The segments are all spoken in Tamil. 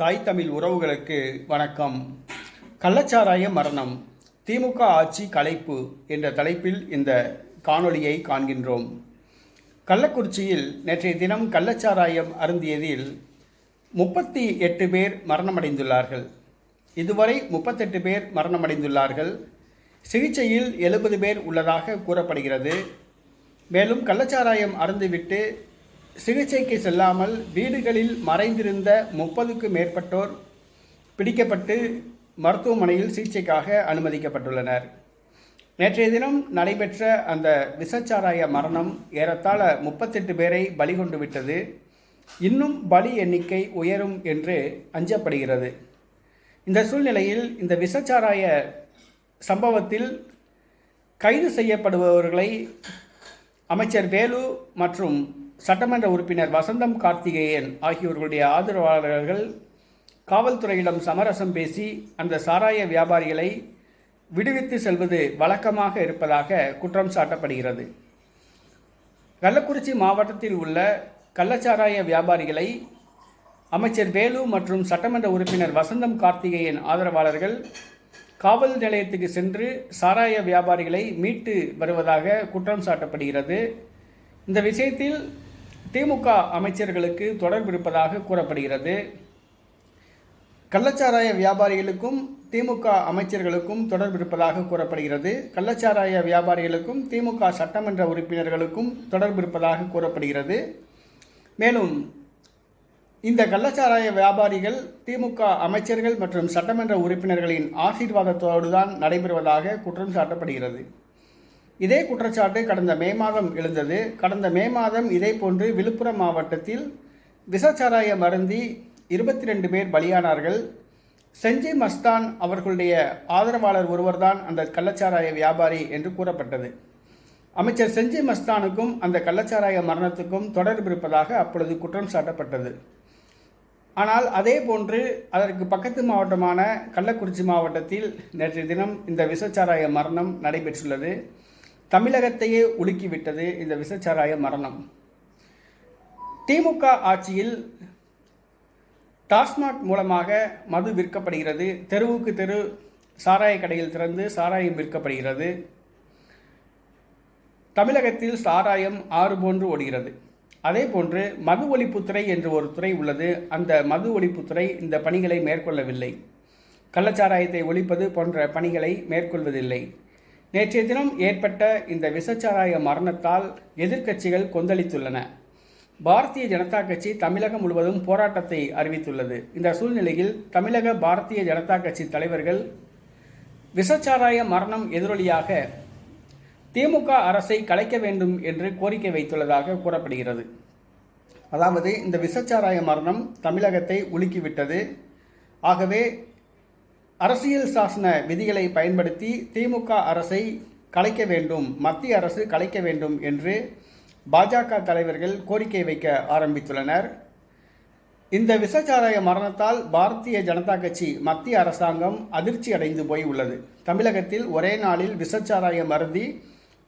தாய் தமிழ் உறவுகளுக்கு வணக்கம். கள்ளச்சாராய மரணம் திமுக ஆட்சி கலைப்பு என்ற தலைப்பில் இந்த காணொளியை காண்கின்றோம். கள்ளக்குறிச்சியில் நேற்றைய தினம் கள்ளச்சாராயம் அருந்தியதில் முப்பத்தி எட்டு பேர் மரணமடைந்துள்ளார்கள். இதுவரை முப்பத்தெட்டு பேர் மரணமடைந்துள்ளார்கள். சிகிச்சையில் எழுபது பேர் உள்ளதாக கூறப்படுகிறது. மேலும் கள்ளச்சாராயம் அருந்துவிட்டு சிகிச்சைக்கு செல்லாமல் வீடுகளில் மறைந்திருந்த முப்பதுக்கு மேற்பட்டோர் பிடிக்கப்பட்டு மருத்துவமனையில் சிகிச்சைக்காக அனுமதிக்கப்பட்டுள்ளனர். நேற்றைய தினம் நடைபெற்ற அந்த விசச்சாராய மரணம் ஏறத்தாழ முப்பத்தெட்டு பேரை பலி கொண்டு விட்டது. இன்னும் பலி எண்ணிக்கை உயரும் என்று அஞ்சப்படுகிறது. இந்த சூழ்நிலையில் இந்த விசச்சாராய சம்பவத்தில் கைது செய்யப்படுபவர்களை அமைச்சர் வேலு மற்றும் சட்டமன்ற உறுப்பினர் வசந்தம் கார்த்திகேயன் ஆகியோர்களுடைய ஆதரவாளர்கள் காவல்துறையிடம் சமரசம் பேசி அந்த சாராய வியாபாரிகளை விடுவித்து செல்வது வழக்கமாக இருப்பதாக குற்றம் சாட்டப்படுகிறது. கள்ளக்குறிச்சி மாவட்டத்தில் உள்ள கள்ளச்சாராய வியாபாரிகளை அமைச்சர் வேலு மற்றும் சட்டமன்ற உறுப்பினர் வசந்தம் கார்த்திகேயன் ஆதரவாளர்கள் காவல் நிலையத்துக்கு சென்று சாராய வியாபாரிகளை மீட்டு வருவதாக குற்றம் சாட்டப்படுகிறது. இந்த விஷயத்தில் திமுக அமைச்சர்களுக்கு தொடர்பு இருப்பதாக கூறப்படுகிறது. கள்ளச்சாராய வியாபாரிகளுக்கும் திமுக அமைச்சர்களுக்கும் தொடர்பு இருப்பதாக கூறப்படுகிறது. கள்ளச்சாராய வியாபாரிகளுக்கும் திமுக சட்டமன்ற உறுப்பினர்களுக்கும் தொடர்பு இருப்பதாக கூறப்படுகிறது. மேலும் இந்த கள்ளச்சாராய வியாபாரிகள் திமுக அமைச்சர்கள் மற்றும் சட்டமன்ற உறுப்பினர்களின் ஆசீர்வாதத்தோடு தான் நடைபெறுவதாக குற்றம் சாட்டப்படுகிறது. இதே குற்றச்சாட்டு கடந்த மே மாதம் எழுந்தது. கடந்த மே மாதம் இதே போன்று விழுப்புரம் மாவட்டத்தில் விசச்சாராய மருந்தி இருபத்தி ரெண்டு பேர் பலியானார்கள். செஞ்சி மஸ்தான் அவர்களுடைய ஆதரவாளர் ஒருவர்தான் அந்த கள்ளச்சாராய வியாபாரி என்று கூறப்பட்டது. அமைச்சர் செஞ்சி மஸ்தானுக்கும் அந்த கள்ளச்சாராய மரணத்துக்கும் தொடர்பு இருப்பதாக அப்பொழுது குற்றம் சாட்டப்பட்டது. ஆனால் அதே போன்று அதற்கு பக்கத்து மாவட்டமான கள்ளக்குறிச்சி மாவட்டத்தில் நேற்றைய தினம் இந்த விசச்சாராய மரணம் நடைபெற்றுள்ளது. தமிழகத்தையே உலுக்கிவிட்டது இந்த விசச்சாராய மரணம். திமுக ஆட்சியில் டாஸ்மாக் மூலமாக மது விற்கப்படுகிறது. தெருவுக்கு தெரு சாராய கடையில் திறந்து சாராயம் விற்கப்படுகிறது. தமிழகத்தில் சாராயம் ஆறு போன்று ஓடுகிறது. அதே போன்று மது ஒழிப்புத்துறை என்று ஒரு துறை உள்ளது. அந்த மது ஒழிப்புத்துறை இந்த பணிகளை மேற்கொள்ளவில்லை. கள்ளச்சாராயத்தை ஒழிப்பது போன்ற பணிகளை மேற்கொள்வதில்லை. நேற்றைய தினம் ஏற்பட்ட இந்த விசச்சாராய மரணத்தால் எதிர்க்கட்சிகள் கொந்தளித்துள்ளன. பாரதிய ஜனதா கட்சி தமிழகம் முழுவதும் போராட்டத்தை அறிவித்துள்ளது. இந்த சூழ்நிலையில் தமிழக பாரதிய ஜனதா கட்சி தலைவர்கள் விசச்சாராய மரணம் எதிரொலியாக திமுக அரசை கலைக்க வேண்டும் என்று கோரிக்கை வைத்துள்ளதாக கூறப்படுகிறது. அதாவது இந்த விசச்சாராய மரணம் தமிழகத்தை உலுக்கிவிட்டது. ஆகவே அரசியல் சாசன விதிகளை பயன்படுத்தி திமுக அரசை கலைக்க வேண்டும் மத்திய அரசு கலைக்க வேண்டும் என்று பாஜக தலைவர்கள் கோரிக்கை வைக்க ஆரம்பித்துள்ளனர். இந்த விசச்சாராய மரணத்தால் பாரதிய ஜனதா கட்சி மத்திய அரசாங்கம் அதிர்ச்சி அடைந்து போய் உள்ளது. தமிழகத்தில் ஒரே நாளில் விசச்சாராய மருந்தி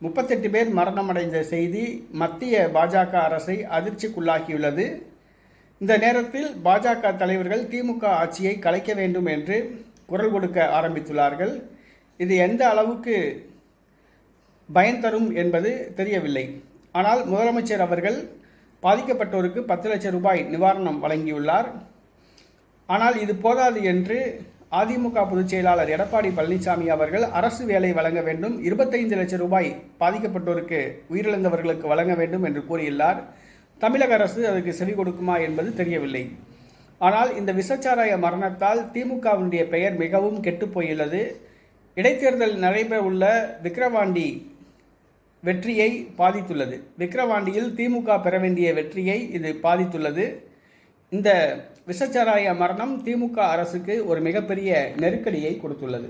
முப்பத்தெட்டு பேர் மரணமடைந்த செய்தி மத்திய பாஜக அரசை அதிர்ச்சிக்குள்ளாக்கியுள்ளது. இந்த நேரத்தில் பாஜக தலைவர்கள் திமுக ஆட்சியை கலைக்க வேண்டும் என்று குரல் கொடுக்க ஆரம்பித்துள்ளார்கள். இது எந்த அளவுக்கு பயன் தரும் என்பது தெரியவில்லை. ஆனால் முதலமைச்சர் அவர்கள் பாதிக்கப்பட்டோருக்கு பத்து லட்சம் ரூபாய் நிவாரணம் வழங்கியுள்ளார். ஆனால் இது போதாது என்று அதிமுக பொதுச் செயலாளர் எடப்பாடி பழனிசாமி அவர்கள் அரசு வேலை வழங்க வேண்டும் இருபத்தைந்து லட்சம் ரூபாய் பாதிக்கப்பட்டோருக்கு உயிரிழந்தவர்களுக்கு வழங்க வேண்டும் என்று கூறியுள்ளார். தமிழக அரசு அதற்கு செவி கொடுக்குமா என்பது தெரியவில்லை. ஆனால் இந்த விசச்சாராய மரணத்தால் திமுகவினுடைய பெயர் மிகவும் கெட்டுப்போயுள்ளது. இடைத்தேர்தல் நடைபெற உள்ள விக்கிரவாண்டி வெற்றியை பாதித்துள்ளது. விக்கிரவாண்டியில் திமுக பெற வேண்டிய வெற்றியை இது பாதித்துள்ளது. இந்த விசச்சாராய மரணம் திமுக அரசுக்கு ஒரு மிகப்பெரிய நெருக்கடியை கொடுத்துள்ளது.